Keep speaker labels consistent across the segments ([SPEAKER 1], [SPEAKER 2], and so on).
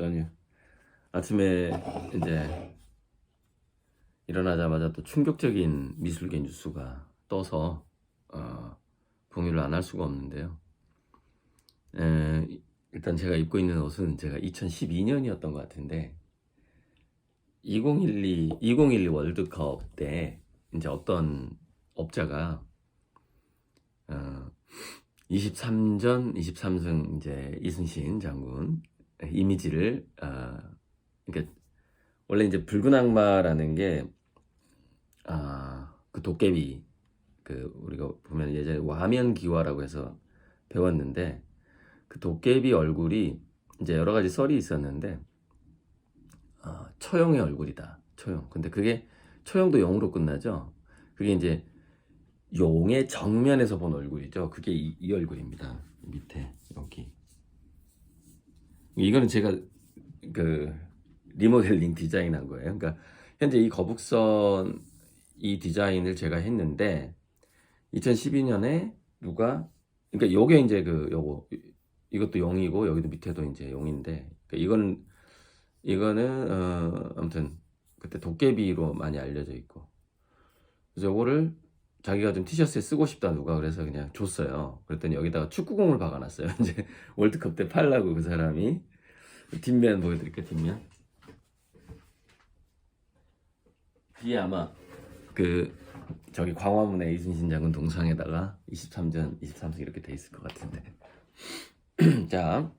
[SPEAKER 1] 써니 아침에 이제 일어나자마자 또 충격적인 미술계 뉴스가 떠서 어, 공유를 안 할 수가 없는데요. 에, 일단 제가 입고 있는 옷은 제가 2012년이었던 것 같은데 2012 2012 월드컵 때 이제 어떤 업자가 어, 23전 23승 이제 이순신 장군 이미지를 어, 그러니까 원래 이제 붉은 악마라는 게 아, 그 도깨비 그 우리가 보면 예전에 와면 기화라고 해서 배웠는데 그 도깨비 얼굴이 이제 여러 가지 썰이 있었는데 아, 처형의 얼굴이다. 처형. 근데 그게 처형도 영으로 끝나죠. 그게 이제 용의 정면에서 본 얼굴이죠. 그게 이, 이 얼굴입니다. 밑에 여기. 이거는 제가 그 리모델링 디자인한 거예요. 그러니까 현재 이 거북선 이 디자인을 제가 했는데 2012년에 누가 그러니까 요게 이제 그 요거 이것도 용이고 여기도 밑에도 이제 용인데 그러니까 이거는 이거는 어 아무튼 그때 도깨비로 많이 알려져 있고 그래서 요거를 자기가 좀 티셔츠에 쓰고 싶다 누가 그래서 그냥 줬어요. 그랬더니 여기다가 축구공을 박아놨어요. 이제 월드컵 때 팔라고 그 사람이 뒷면 보여드릴게요. 뒷면 뒤에 아마 그 저기 광화문에 이순신 장군 동상에다가 23전 23승 이렇게 돼 있을 것 같은데 자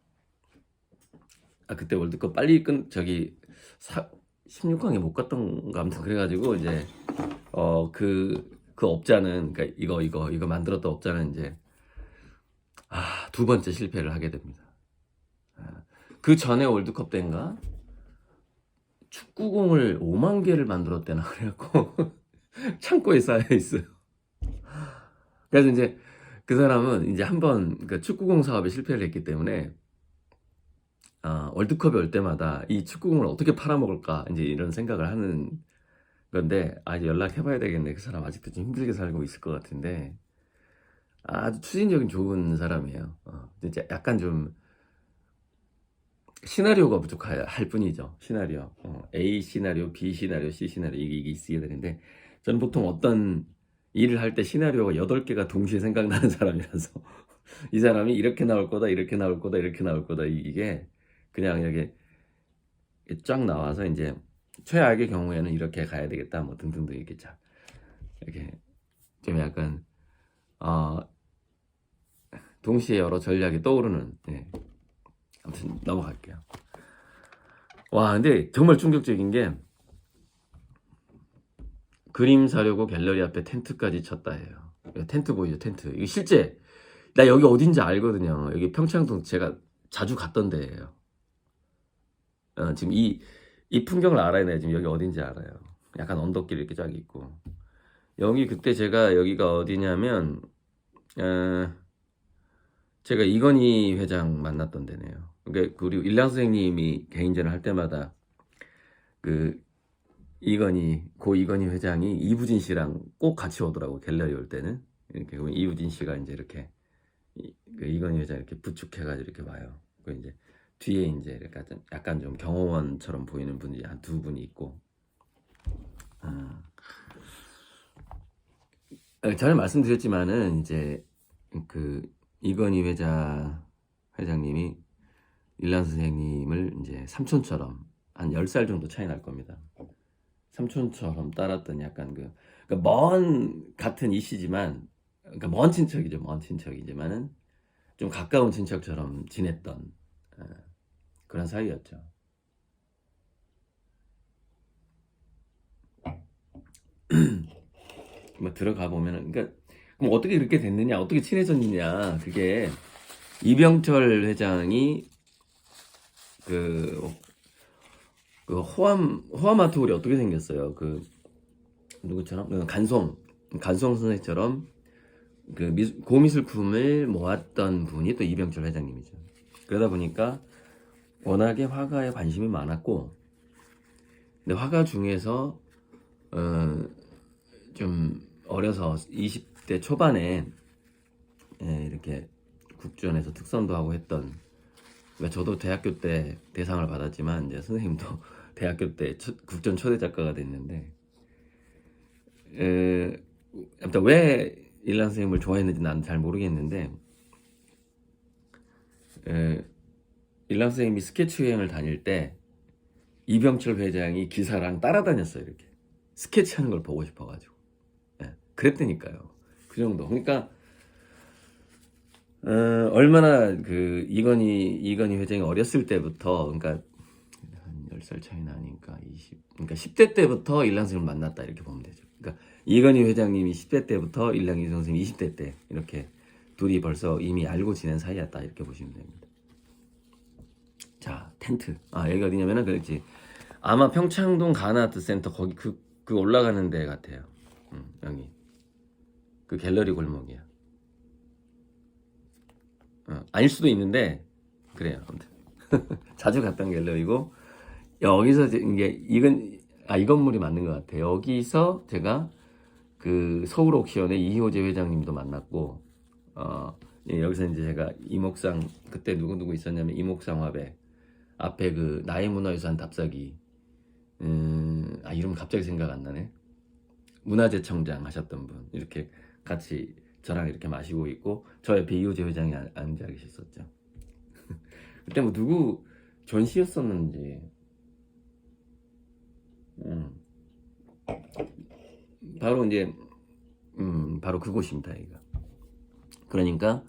[SPEAKER 1] 아, 그때 월드컵 빨리 끝 저기 사, 16강에 못 갔던가 아무튼 그래가지고 이제 어그그 업자는 그러니까 이거 이거 이거 만들었던 업자는 이제 아 두 번째 실패를 하게 됩니다. 아, 그 전에 월드컵 때인가? 축구공을 5만 개를 만들었대나 그래갖고 창고에 쌓여 있어요. 그래서 이제 그 사람은 이제 한번 그 축구공 사업에 실패를 했기 때문에 아, 월드컵이 올 때마다 이 축구공을 어떻게 팔아먹을까 이제 이런 생각을 하는 건데 아 이제 연락해봐야 되겠네. 그 사람 아직도 좀 힘들게 살고 있을 것 같은데. 아주 추진적인 좋은 사람이에요. 어, 진짜 약간 좀 시나리오가 부족할 할 뿐이죠 시나리오 어, A 시나리오 B 시나리오 C 시나리오 이게, 이게 되는데 저는 보통 어떤 일을 할 때 시나리오가 8개가 동시에 생각나는 사람이라서 이 사람이 이렇게 나올 거다 이렇게 나올 거다 이렇게 나올 거다 이- 이게 그냥 이렇게 쫙 나와서 이제 최악의 경우에는 이렇게 가야 되겠다 뭐 등등등 이렇게 자 이렇게 좀 약간 어 동시에 여러 전략이 떠오르는 예. 아무튼 넘어갈게요. 와 근데 정말 충격적인 게 그림 사려고 갤러리 앞에 텐트까지 쳤다 해요. 텐트 보이죠 텐트 이거 실제 나 여기 어딘지 알거든요. 여기 평창동 제가 자주 갔던 데예요. 어, 지금 이, 이 풍경을 알아야 돼. 지금 여기 어딘지 알아요. 약간 언덕길 이렇게 쫙 있고. 여기 그때 제가 여기가 어디냐면, 어, 제가 이건희 회장 만났던 데네요. 그러니까 그리고 일랑 선생님이 개인전을 할 때마다 그 이건희 고 이건희 회장이 이부진 씨랑 꼭 같이 오더라고 갤러리 올 때는 이렇게 그러면 이부진 씨가 이제 이렇게 이, 그 이건희 회장 이렇게 부축해가지고 이렇게 와요. 그 이제 뒤에 이제 약간 좀, 약간 좀 경호원처럼 보이는 분이 한 두 분이 있고. 아. 아, 전에 말씀드렸지만은 이제 그 이건희 회장 회장님이 일란 선생님을 이제 삼촌처럼 한 10살 정도 차이 날 겁니다. 삼촌처럼 따랐던 약간 그, 그러니까 먼 같은 이씨지만, 그러니까 먼 친척이죠, 먼 친척이지만은 좀 가까운 친척처럼 지냈던 어, 그런 사이였죠. 뭐 들어가 보면은 그러니까 그럼 어떻게 그렇게 됐느냐, 어떻게 친해졌느냐, 그게 이병철 회장이 그, 그 호암 호암아트 홀이 어떻게 생겼어요? 그 누구처럼 그 간송 간송 선생처럼 그 미, 고미술품을 모았던 분이 또 이병철 회장님이죠. 그러다 보니까 워낙에 화가에 관심이 많았고, 근데 화가 중에서 어, 좀 어려서 20대 초반에 예, 이렇게 국전에서 특선도 하고 했던 그러니까 저도 대학교 때 대상을 받았지만 이제 선생님도 대학교 때 초- 국전 초대 작가가 됐는데 에, 아무튼 왜 일란 선생님을 좋아했는지 난 잘 모르겠는데 에, 일란 선생님이 스케치 여행을 다닐 때 이병철 회장이 기사랑 따라다녔어요 이렇게. 스케치하는 걸 보고 싶어가지고. 예, 그랬다니까요. 그 정도. 그러니까 어, 얼마나 그 이건희 이건희 회장이 어렸을 때부터 그러니까 한 10살 차이 나니까 20 그러니까 10대 때부터 일란 선생님을 만났다 이렇게 보면 되죠. 그러니까 이건희 회장님이 10대 때부터 일랑이 선생님이 20대 때 이렇게 둘이 벌써 이미 알고 지낸 사이였다 이렇게 보시면 됩니다. 자 텐트 아 여기 어디냐면은 그렇지 아마 평창동 가나아트 센터 거기 그, 그 올라가는 데 같아요. 음, 여기 그 갤러리 골목이야. 어, 아닐 수도 있는데 그래요. 아무튼 자주 갔던 갤러리고 여기서 이게 이건 아 이 건물이 맞는 것 같아요. 여기서 제가 그 서울 옥시원의 이효재 회장님도 만났고 어 예, 여기서 이제 제가 이목상 그때 누구 누구 있었냐면 이목상 화배 앞에 그 나의 문화유산 답사기 음 아 이름 갑자기 생각 안 나네 문화재청장 하셨던 분 이렇게 같이 저랑 이렇게 마시고 있고 저 옆에 이호재 회장이 안- 앉아 계셨었죠. 그때 뭐 누구 전시였었는지 음. 바로 이제 음 바로 그곳입니다 여기가 그러니까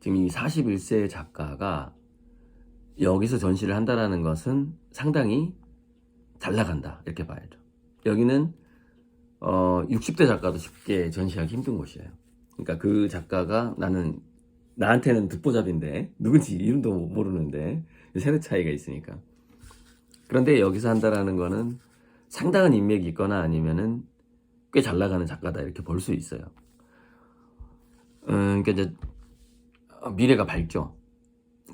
[SPEAKER 1] 지금 이 41세 작가가 여기서 전시를 한다라는 것은 상당히 잘 나간다 이렇게 봐야죠 여기는 어 60대 작가도 쉽게 전시하기 힘든 곳이에요 그러니까 그 작가가 나는 나한테는 듣보잡인데 누군지 이름도 모르는데 세대 차이가 있으니까 그런데 여기서 한다라는 거는 상당한 인맥이 있거나 아니면은 꽤 잘 나가는 작가다 이렇게 볼 수 있어요. 음, 그러니까 이제 어, 미래가 밝죠.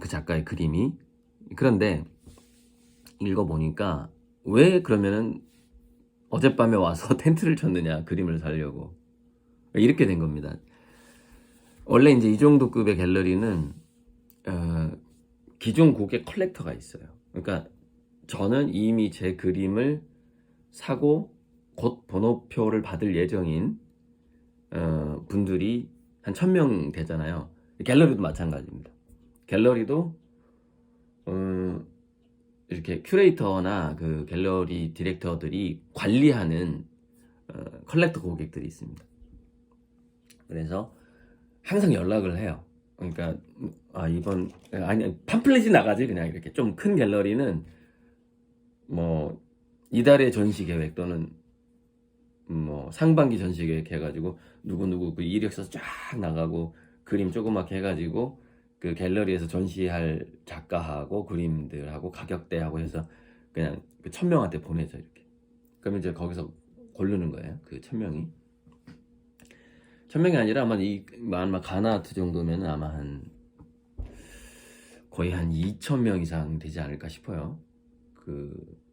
[SPEAKER 1] 그 작가의 그림이. 그런데 읽어 보니까 왜 그러면은 어젯밤에 와서 텐트를 쳤느냐 그림을 살려고 이렇게 된 겁니다. 원래 이제 이 정도 급의 갤러리는 어, 기존 고객 컬렉터가 있어요. 그러니까 저는 이미 제 그림을 사고 곧 번호표를 받을 예정인 어, 분들이 한 1000명 되잖아요. 갤러리도 마찬가지입니다. 갤러리도 음, 이렇게 큐레이터나 그 갤러리 디렉터들이 관리하는 어, 컬렉터 고객들이 있습니다. 그래서 항상 연락을 해요. 그러니까 아 이번 아니 팜플렛이 나가지 그냥 이렇게 좀 큰 갤러리는 뭐 이달의 전시 계획 또는 뭐 상반기 전시 계획 해가지고 누구 누구 그 이력서 쫙 나가고 그림 조그맣게 해가지고 그 갤러리에서 전시할 작가하고 그림들하고 가격대하고 해서 그냥 그 천 명한테 보내죠 이렇게. 그러면 이제 거기서 고르는 거예요 그 천 명이. 천 명이 아니라 아마 이 아마 가나아트 정도면 아마 한 거의 한 2천 명 이상 되지 않을까 싶어요. 그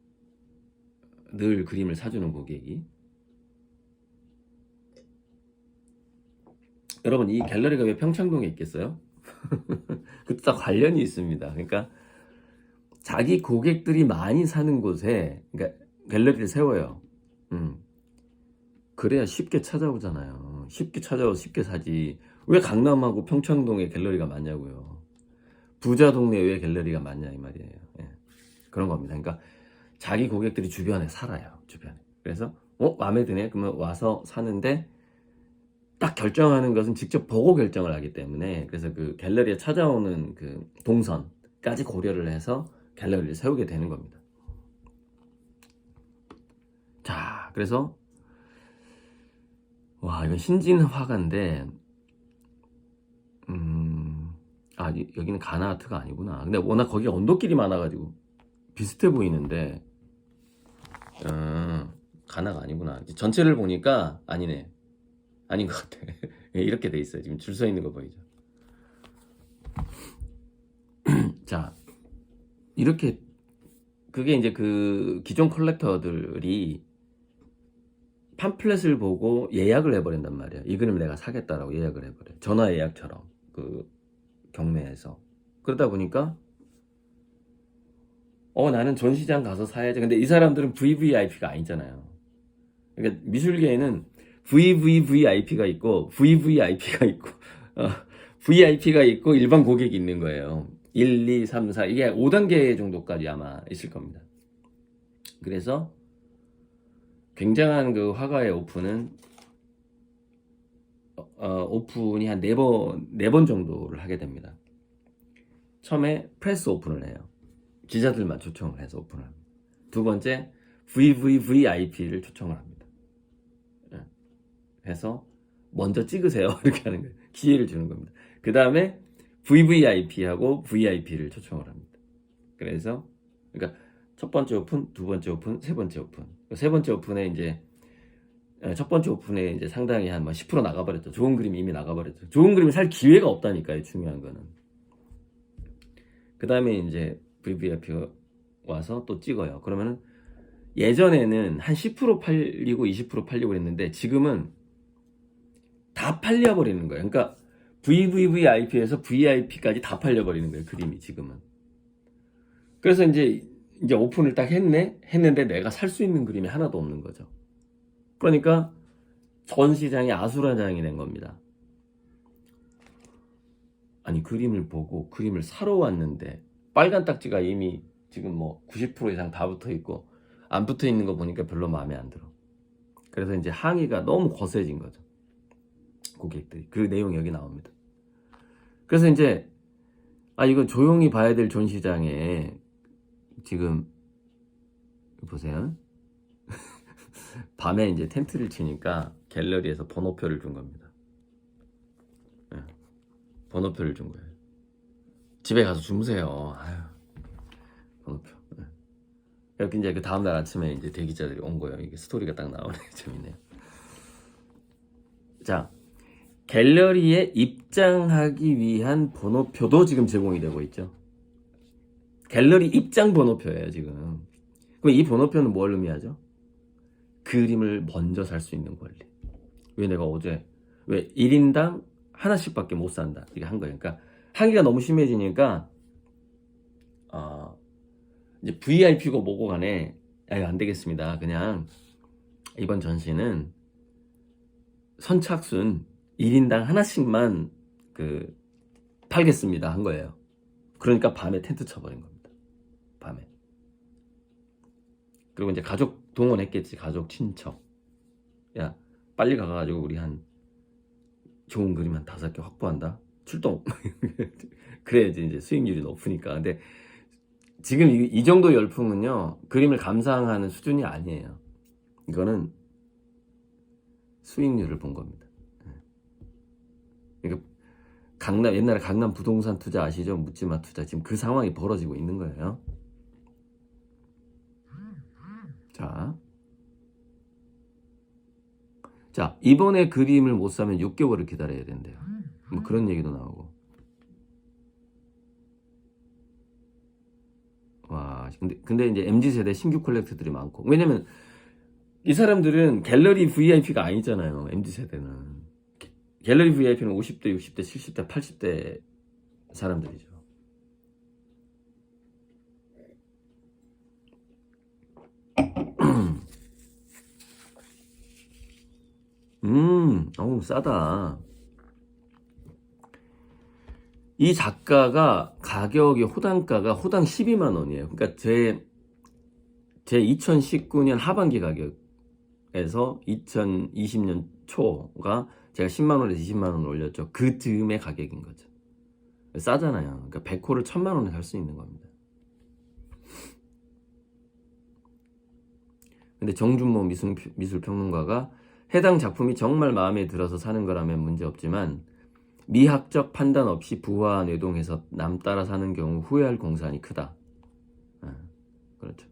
[SPEAKER 1] 늘 그림을 사주는 고객이. 여러분 이 갤러리가 왜 평창동에 있겠어요? 그것도 다 관련이 있습니다. 그러니까 자기 고객들이 많이 사는 곳에 그러니까 갤러리를 세워요. 음. 그래야 쉽게 찾아오잖아요. 쉽게 찾아와서 쉽게 사지. 왜 강남하고 평창동에 갤러리가 많냐고요. 부자 동네에 왜 갤러리가 많냐 이 말이에요. 예. 그런 겁니다. 그러니까 자기 고객들이 주변에 살아요. 주변에. 그래서 어 마음에 드네. 그러면 와서 사는데 딱 결정하는 것은 직접 보고 결정을 하기 때문에 그래서 그 갤러리에 찾아오는 그 동선까지 고려를 해서 갤러리를 세우게 되는 겁니다. 자, 그래서 와 이건 신진 화가인데 음, 아 이- 여기는 가나아트가 아니구나. 근데 워낙 거기 언덕길이 많아가지고 비슷해 보이는데 어, 가나가 아니구나. 전체를 보니까 아니네. 아닌 것 같아. 예, 이렇게 돼 있어요. 지금 줄 서 있는 거 보이죠? 자, 이렇게 그게 이제 그 기존 컬렉터들이 팜플렛을 보고 예약을 해버린단 말이야. 이 그림 내가 사겠다라고 예약을 해버려. 전화 예약처럼 그 경매에서 그러다 보니까 어 나는 전시장 가서 사야지. 근데 이 사람들은 VVIP가 아니잖아요. 그러니까 미술계에는 VVVIP가 있고 VVIP가 있고 어, VIP가 있고 일반 고객이 있는 거예요. 1, 2, 3, 4 이게 5단계 정도까지 아마 있을 겁니다. 그래서 굉장한 그 화가의 오픈은 어, 어, 오픈이 한 네 번 네 번 정도를 하게 됩니다. 처음에 프레스 오픈을 해요. 기자들만 초청을 해서 오픈을 합니다. 두 번째 VVVIP를 초청을 합니다. 예. 해서 먼저 찍으세요 이렇게 하는 거예요. 기회를 주는 겁니다. 그 다음에 VVIP하고 VIP를 초청을 합니다. 그래서 그러니까 첫 번째 오픈, 두 번째 오픈, 세 번째 오픈. 세 번째 오픈에 이제 예, 첫 번째 오픈에 이제 상당히 한 10% 나가버렸죠. 좋은 그림이 이미 나가버렸죠. 좋은 그림을 살 기회가 없다니까요. 중요한 거는. 그 다음에 이제 VVIP가 와서 또 찍어요. 그러면은 예전에는 한 10% 팔리고 20% 팔리고 그랬는데 지금은 다 팔려버리는 거예요. 그러니까 VVVIP에서 VIP까지 다 팔려버리는 거예요. 그림이 지금은. 그래서 이제 이제 오픈을 딱 했네 했는데 내가 살 수 있는 그림이 하나도 없는 거죠. 그러니까 전 시장이 아수라장이 된 겁니다. 아니 그림을 보고 그림을 사러 왔는데 빨간 딱지가 이미 지금 뭐 90% 이상 다 붙어 있고 안 붙어 있는 거 보니까 별로 마음에 안 들어. 그래서 이제 항의가 너무 거세진 거죠. 고객들이 그 내용이 여기 나옵니다. 그래서 이제 아 이거 조용히 봐야 될 전시장에 지금 보세요. 밤에 이제 텐트를 치니까 갤러리에서 번호표를 준 겁니다. 예, 번호표를 준 거예요. 집에 가서 주무세요. 아유, 번호표. 예. 이렇게 이제 그 다음날 아침에 이제 대기자들이 온 거예요. 이게 스토리가 딱 나오네. 재밌네요. 자, 갤러리에 입장하기 위한 번호표도 지금 제공이 되고 있죠. 갤러리 입장 번호표예요, 지금. 그럼 이 번호표는 뭘 의미하죠? 그림을 먼저 살 수 있는 권리. 왜 내가 어제 왜 1인당 하나씩 밖에 못 산다. 이게 한 거예요. 그러니까 한계가 너무 심해지니까 어, 이제 VIP고 뭐고 간에 아유 안 되겠습니다. 그냥 이번 전시는 선착순 1인당 하나씩만 그 팔겠습니다 한 거예요. 그러니까 밤에 텐트 쳐버린 겁니다. 밤에. 그리고 이제 가족 동원했겠지. 가족 친척. 야 빨리 가가지고 우리 한 좋은 그림 한 다섯 개 확보한다. 출동. 그래야지 이제 수익률이 높으니까. 근데 지금 이, 이 정도 열풍은요 그림을 감상하는 수준이 아니에요. 이거는 수익률을 본 겁니다. 그러니까 강남 옛날에 강남 부동산 투자 아시죠? 묻지마 투자 지금 그 상황이 벌어지고 있는 거예요. 자, 자 이번에 그림을 못 사면 6개월을 기다려야 된대요. 뭐 그런 얘기도 나오고. 와, 근데 근데 이제 mz 세대 신규 컬렉트들이 많고 왜냐면 이 사람들은 갤러리 VIP가 아니잖아요. mz 세대는 갤러리 VIP는 50대, 60대, 70대, 80대 사람들이죠. 음, 어우, 싸다. 이 작가가 가격이 호당가가 호당 12만 원이에요. 그러니까 제, 제 2019년 하반기 가격에서 2020년 초가 제가 10만 원에서 20만 원을 올렸죠. 그 즈음의 가격인 거죠. 싸잖아요. 그러니까 100호를 1000만 원에 살 수 있는 겁니다. 근데 정준모 미술, 미술평론가가 해당 작품이 정말 마음에 들어서 사는 거라면 문제없지만 미학적 판단 없이 부와 뇌동해서 남 따라 사는 경우 후회할 공산이 크다. 아, 그렇죠.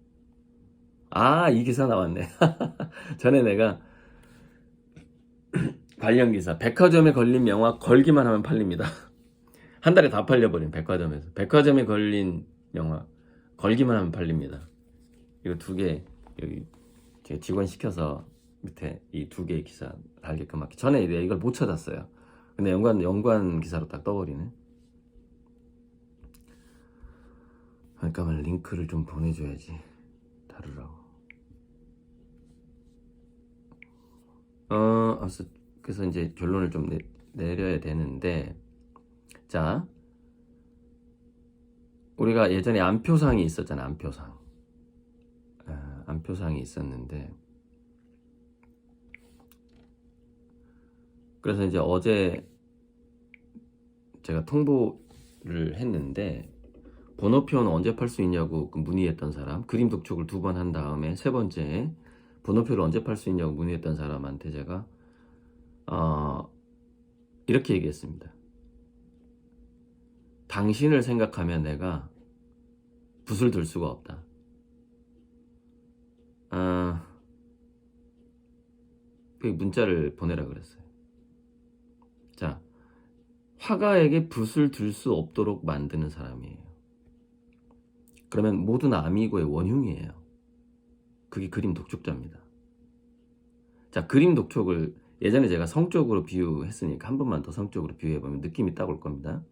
[SPEAKER 1] 아, 이 기사 나왔네. 전에 내가 관련 기사 백화점에 걸린 영화 걸기만 하면 팔립니다. 한 달에 다 팔려버린 백화점에서 백화점에 걸린 영화 걸기만 하면 팔립니다. 이거 두 개 여기 제가 직원 시켜서 밑에 이 두 개의 기사 달게끔 하기 전에 내가 이걸 못 찾았어요. 근데 연관 연관 기사로 딱 떠버리네. 잠깐만 링크를 좀 보내줘야지. 다루라고. 어. 그래서 이제 결론을 좀 내, 내려야 되는데. 자. 우리가 예전에 안표상이 있었잖아 안표상. 아, 안표상이 있었는데 그래서 이제 어제 제가 통보를 했는데 번호표는 언제 팔 수 있냐고 그 문의했던 사람 그림 독촉을 두 번 한 다음에 세 번째 번호표를 언제 팔 수 있냐고 문의했던 사람한테 제가 어, 이렇게 얘기했습니다. 당신을 생각하면 내가 붓을 들 수가 없다. 아, 그 문자를 보내라 그랬어요. 자, 화가에게 붓을 들 수 없도록 만드는 사람이에요. 그러면 모든 아미고의 원흉이에요. 그게 그림 독촉자입니다. 자, 그림 독촉을 예전에 제가 성적으로 비유했으니까 한 번만 더 성적으로 비유해보면 느낌이 딱 올 겁니다.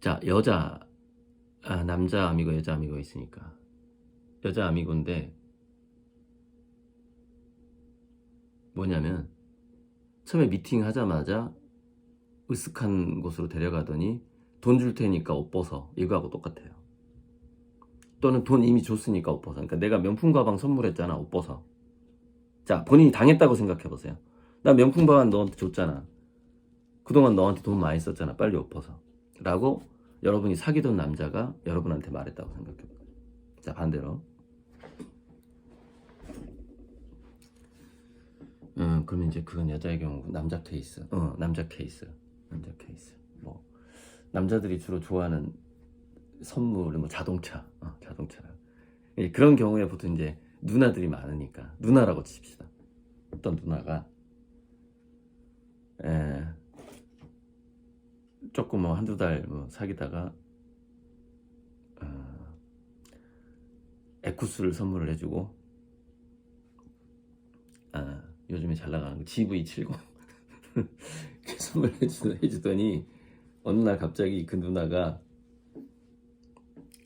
[SPEAKER 1] 자, 여자, 아, 남자 아미고, 여자 아미고 있으니까. 여자 아미고인데, 뭐냐면, 처음에 미팅 하자마자 으쓱한 곳으로 데려가더니 돈 줄 테니까 옷 벗어. 이거하고 똑같아요. 또는 돈 이미 줬으니까 옷 벗어. 그러니까 내가 명품 가방 선물했잖아. 옷 벗어. 자, 본인이 당했다고 생각해 보세요. 나 명품 가방 너한테 줬잖아. 그동안 너한테 돈 많이 썼잖아. 빨리 옷 벗어. 라고 여러분이 사귀던 남자가 여러분한테 말했다고 생각해 보세요. 자, 반대로. 음, 그러면 이제 그건 여자의 경우 남자 케이스. 어, 남자 케이스. 남자 케이스. 뭐 남자들이 주로 좋아하는 선물은 뭐 자동차, 어, 자동차. 예, 그런 경우에 보통 이제 누나들이 많으니까 누나라고 칩시다. 어떤 누나가 에, 조금 뭐 한두 달 뭐 사귀다가 어, 에쿠스를 선물을 해주고 아, 요즘에 잘 나가는 거. GV70 선물 해 주더니 어느 날 갑자기 그 누나가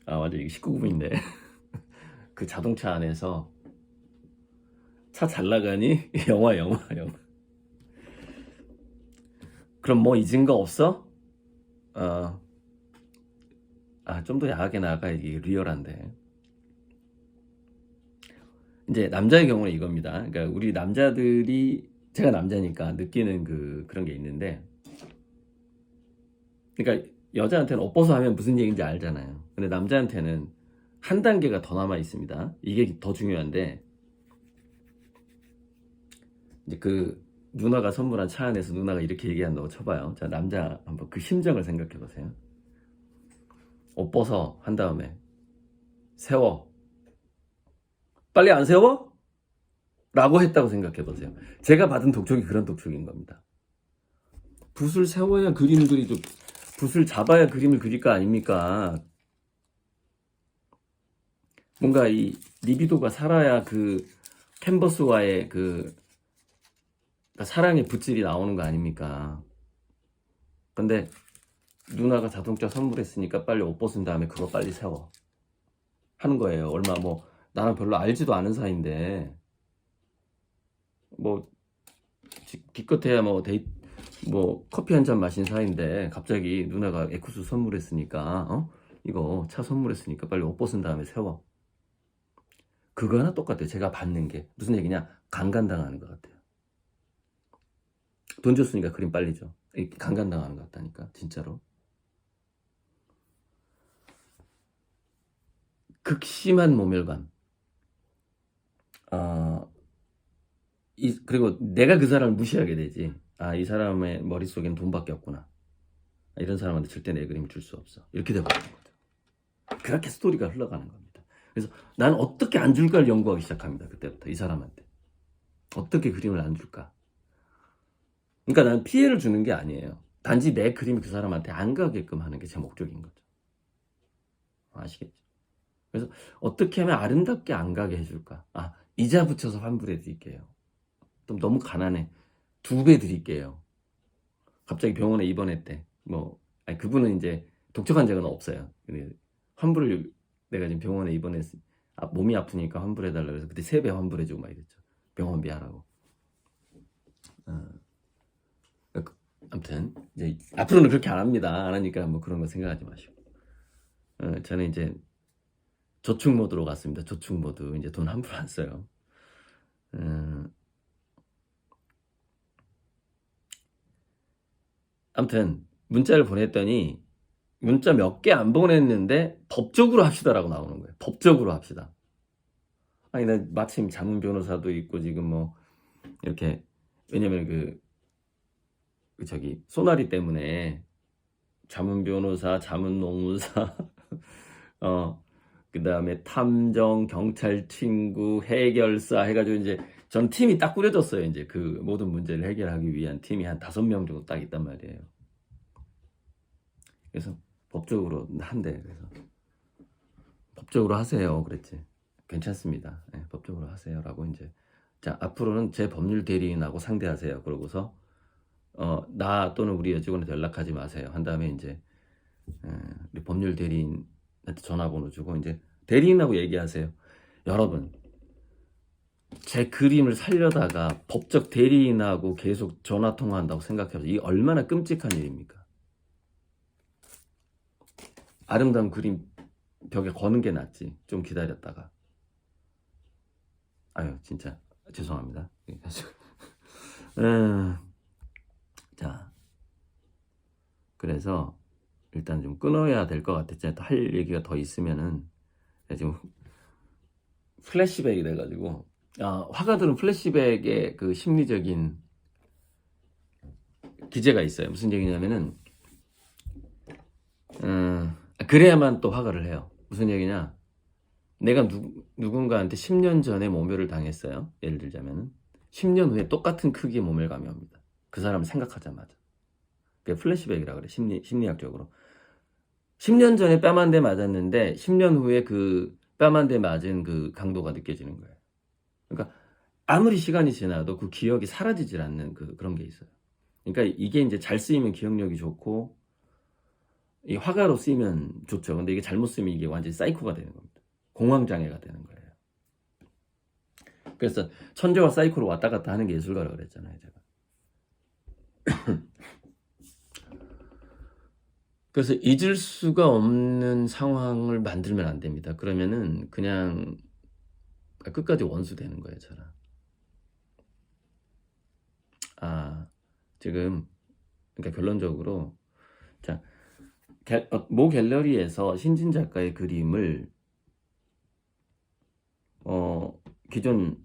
[SPEAKER 1] 아 완전 이거 19금인데. 그 자동차 안에서 차 잘 나가니? 영화 영화 영화. 그럼 뭐 잊은 거 없어? 어, 아좀 더 야하게 나가. 이게 리얼한데 이제 남자의 경우는 이겁니다. 그러니까 우리 남자들이 제가 남자니까 느끼는 그 그런 게 있는데 그러니까 여자한테는 옷벗어 하면 무슨 얘기인지 알잖아요. 근데 남자한테는 한 단계가 더 남아 있습니다. 이게 더 중요한데 이제 그 누나가 선물한 차 안에서 누나가 이렇게 얘기한다고 쳐봐요. 자 남자 한번 그 심정을 생각해 보세요. 옷 벗어 한 다음에 세워 빨리 안 세워? 라고 했다고 생각해 보세요. 제가 받은 독촉이 그런 독촉인 겁니다. 붓을 세워야 그림을 그리죠. 붓을 잡아야 그림을 그릴 거 아닙니까? 뭔가 이 리비도가 살아야 그 캔버스와의 그 그러니까 사랑의 붓질이 나오는 거 아닙니까? 근데 누나가 자동차 선물했으니까 빨리 옷 벗은 다음에 그거 빨리 세워 하는 거예요. 얼마 뭐 나랑 별로 알지도 않은 사이인데. 뭐 지- 기껏해야 뭐 데이 뭐 커피 한 잔 마신 사이인데 갑자기 누나가 에쿠스 선물했으니까 어? 이거 차 선물했으니까 빨리 옷 벗은 다음에 세워. 그거나 똑같아요. 제가 받는 게. 무슨 얘기냐? 강간당하는 것 같아요. 돈 줬으니까 그림 빨리 줘 이렇게 강간당하는 것 같다니까 진짜로. 극심한 모멸감 어, 이, 그리고 내가 그 사람을 무시하게 되지. 아, 이 사람의 머릿속엔 돈밖에 없구나. 아, 이런 사람한테 절대 내 그림을 줄 수 없어. 이렇게 돼버리는 거죠. 그렇게 스토리가 흘러가는 겁니다. 그래서 난 어떻게 안 줄까를 연구하기 시작합니다. 그때부터 이 사람한테. 어떻게 그림을 안 줄까? 그러니까 난 피해를 주는 게 아니에요. 단지 내 그림이 그 사람한테 안 가게끔 하는 게 제 목적인 거죠. 아시겠죠? 그래서 어떻게 하면 아름답게 안 가게 해줄까? 아, 이자 붙여서 환불해 드릴게요. 좀 너무 가난해. 두 배 드릴게요. 갑자기 병원에 입원했대. 뭐, 아니, 그분은 이제 독촉한 적은 없어요. 근데 환불을 내가 지금 병원에 입원해서 아, 몸이 아프니까 환불해달라 그래서 그때 세 배 환불해주고 막 이랬죠. 병원비 하라고. 어. 그- 아무튼 이제 앞으로는 그렇게 안 합니다. 안 하니까 뭐 그런 거 생각하지 마시고. 어, 저는 이제 저축 모드로 갔습니다. 저축 모드 이제 돈 함부로 안 써요. 어, 아무튼 문자를 보냈더니 문자 몇 개 안 보냈는데 법적으로 합시다라고 나오는 거예요. 법적으로 합시다. 아니 나 마침 자문 변호사도 있고 지금 뭐 이렇게 왜냐면 그, 그 저기 소나리 때문에 자문 변호사, 자문 노무사, 어 그 다음에 탐정, 경찰 친구, 해결사 해가지고 이제 전 팀이 딱 꾸려졌어요. 이제 그 모든 문제를 해결하기 위한 팀이 한 다섯 명 정도 딱 있단 말이에요. 그래서 법적으로 한대 그래서 법적으로 하세요. 그랬지. 괜찮습니다. 예, 법적으로 하세요라고 이제 자 앞으로는 제 법률 대리인하고 상대하세요. 그러고서 어 나 또는 우리 여직원한테 연락하지 마세요. 한 다음에 이제 예, 우리 법률 대리인한테 전화번호 주고 이제 대리인하고 얘기하세요. 여러분 제 그림을 살려다가 법적 대리인하고 계속 전화 통화한다고 생각해보세요. 이게 얼마나 끔찍한 일입니까? 아름다운 그림 벽에 거는 게 낫지. 좀 기다렸다가. 아유, 진짜 죄송합니다. 음, 자, 그래서 일단 좀 끊어야 될 것 같아. 또할 얘기가 더 있으면은 지금 플래시백이 돼가지고 아, 화가들은 플래시백의 그 심리적인 기제가 있어요. 무슨 얘기냐면은 음, 그래야만 또 화가를 해요. 무슨 얘기냐? 내가 누, 누군가한테 10년 전에 모멸을 당했어요. 예를 들자면은 10년 후에 똑같은 크기의 모멸감이 옵니다. 그 사람을 생각하자마자. 그게 플래시백이라 그래. 심리 심리학적으로. 10년 전에 뺨 한 대 맞았는데 10년 후에 그 뺨 한 대 맞은 그 강도가 느껴지는 거예요. 그러니까 아무리 시간이 지나도 그 기억이 사라지질 않는 그 그런 게 있어요. 그러니까 이게 이제 잘 쓰이면 기억력이 좋고 이 화가로 쓰이면 좋죠. 근데 이게 잘못 쓰면 이게 완전히 사이코가 되는 겁니다. 공황장애가 되는 거예요. 그래서 천재와 사이코로 왔다 갔다 하는 게 예술가라고 그랬잖아요, 제가. 그래서 잊을 수가 없는 상황을 만들면 안 됩니다. 그러면은 그냥 끝까지 원수 되는 거예요, 저랑. 아, 지금 그러니까 결론적으로 자, 갤- 어, 모 갤러리에서 신진 작가의 그림을 어, 기존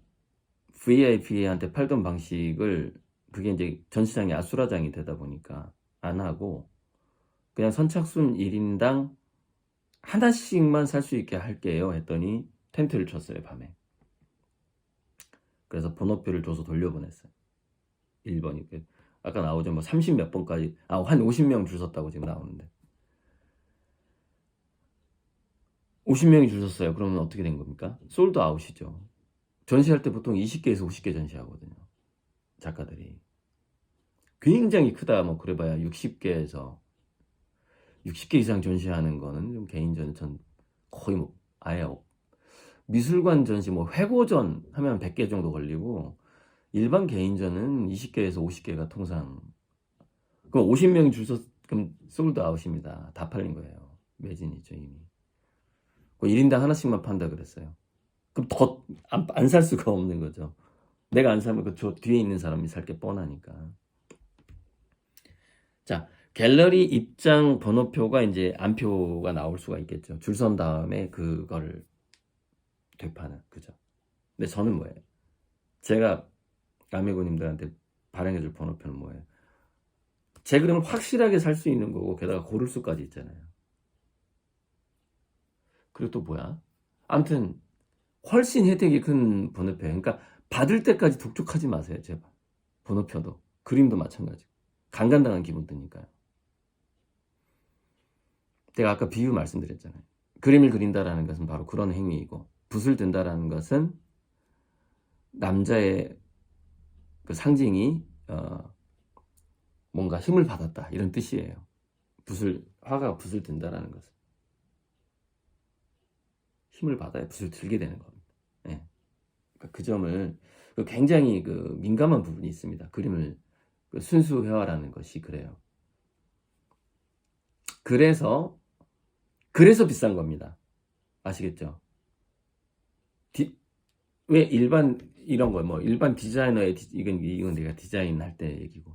[SPEAKER 1] VIP한테 팔던 방식을 그게 이제 전시장이 아수라장이 되다 보니까 안 하고 그냥 선착순 1인당 하나씩만 살 수 있게 할게요 했더니 텐트를 쳤어요 밤에. 그래서 번호표를 줘서 돌려보냈어요. 1번이. 그 아까 나오죠. 뭐 30 몇 번까지. 아 한 50명 줄 섰다고 지금 나오는데. 50명이 줄 섰어요. 그러면 어떻게 된 겁니까? 솔드 아웃이죠. 전시할 때 보통 20개에서 50개 전시하거든요. 작가들이. 굉장히 크다. 뭐 그래봐야 60개에서 60개 이상 전시하는 거는 좀 개인전 전 거의 뭐 아예 없- 미술관 전시 뭐 회고전 하면 100개 정도 걸리고 일반 개인전은 20개에서 50개가 통상 그럼 50명이 줄서 그럼 솔드 아웃입니다. 다 팔린 거예요. 매진이죠 이미. 그 1인당 하나씩만 판다 그랬어요. 그럼 더 안 살 수가 없는 거죠. 내가 안 사면 그저 뒤에 있는 사람이 살 게 뻔하니까. 자, 갤러리 입장 번호표가 이제 안표가 나올 수가 있겠죠. 줄 선 다음에 그거를 되파는 그죠. 근데 저는 뭐예요? 제가 아메고님들한테 발행해줄 번호표는 뭐예요? 제 그림을 확실하게 살 수 있는 거고 게다가 고를 수까지 있잖아요. 그리고 또 뭐야? 아무튼 훨씬 혜택이 큰 번호표. 그러니까 받을 때까지 독촉하지 마세요, 제발. 번호표도 그림도 마찬가지. 강간당한 기분 드니까요. 제가 아까 비유 말씀드렸잖아요. 그림을 그린다라는 것은 바로 그런 행위이고 붓을 든다라는 것은 남자의 그 상징이 어, 뭔가 힘을 받았다 이런 뜻이에요. 붓을 화가가 붓을 든다라는 것은 힘을 받아야 붓을 들게 되는 겁니다. 예. 그러니까 그 점을 그 굉장히 그 민감한 부분이 있습니다. 그림을 그 순수 회화라는 것이 그래요. 그래서 그래서 비싼 겁니다. 아시겠죠? 디- 왜 일반 이런 거 뭐 일반 디자이너의 디- 이건 이건 내가 디자인 할 때 얘기고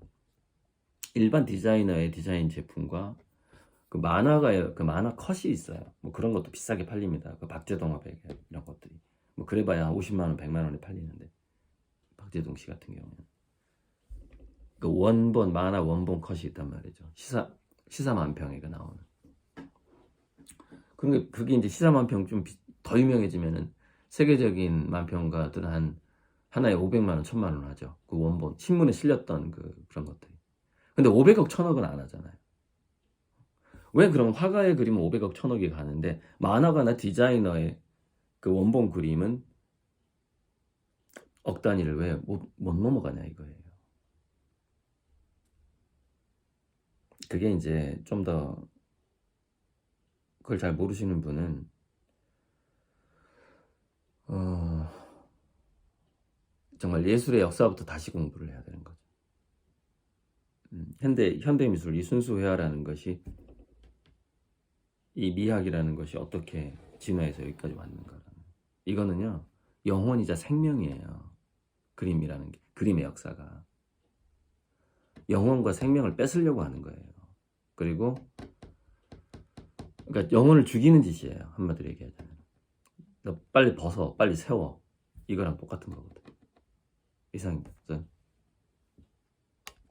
[SPEAKER 1] 일반 디자이너의 디자인 제품과 그 만화가 그 만화 컷이 있어요. 뭐 그런 것도 비싸게 팔립니다. 그 박재동 화백 이런 것들이 뭐 그래봐야 50만 원, 100만 원에 팔리는데 박재동 씨 같은 경우는 그 원본 만화 원본 컷이 있단 말이죠. 시사 시사 만평에가 나오는 그런 게 그게 이제 시사 만평 좀 더 유명해지면은 세계적인 만평가들은 한 하나에 500만 원, 1000만 원 하죠. 그 원본 신문에 실렸던 그 그런 것들이. 근데 500억, 1000억은 안 하잖아요. 왜 그럼 화가의 그림은 500억, 1000억이 가는데 만화가나 디자이너의 그 원본 그림은 억 단위를 왜 못 못 넘어가냐 이거예요. 그게 이제 좀 더 그걸 잘 모르시는 분은 어, 정말 예술의 역사부터 다시 공부를 해야 되는 거죠. 음, 현대 현대 미술 이 순수 회화라는 것이 이 미학이라는 것이 어떻게 진화해서 여기까지 왔는가. 이거는요 영혼이자 생명이에요. 그림이라는 게 그림의 역사가 영혼과 생명을 뺏으려고 하는 거예요. 그리고 그러니까 영혼을 죽이는 짓이에요. 한마디로 얘기하자면. 너 빨리 벗어, 빨리 세워. 이거랑 똑같은 거거든. 이상입니다.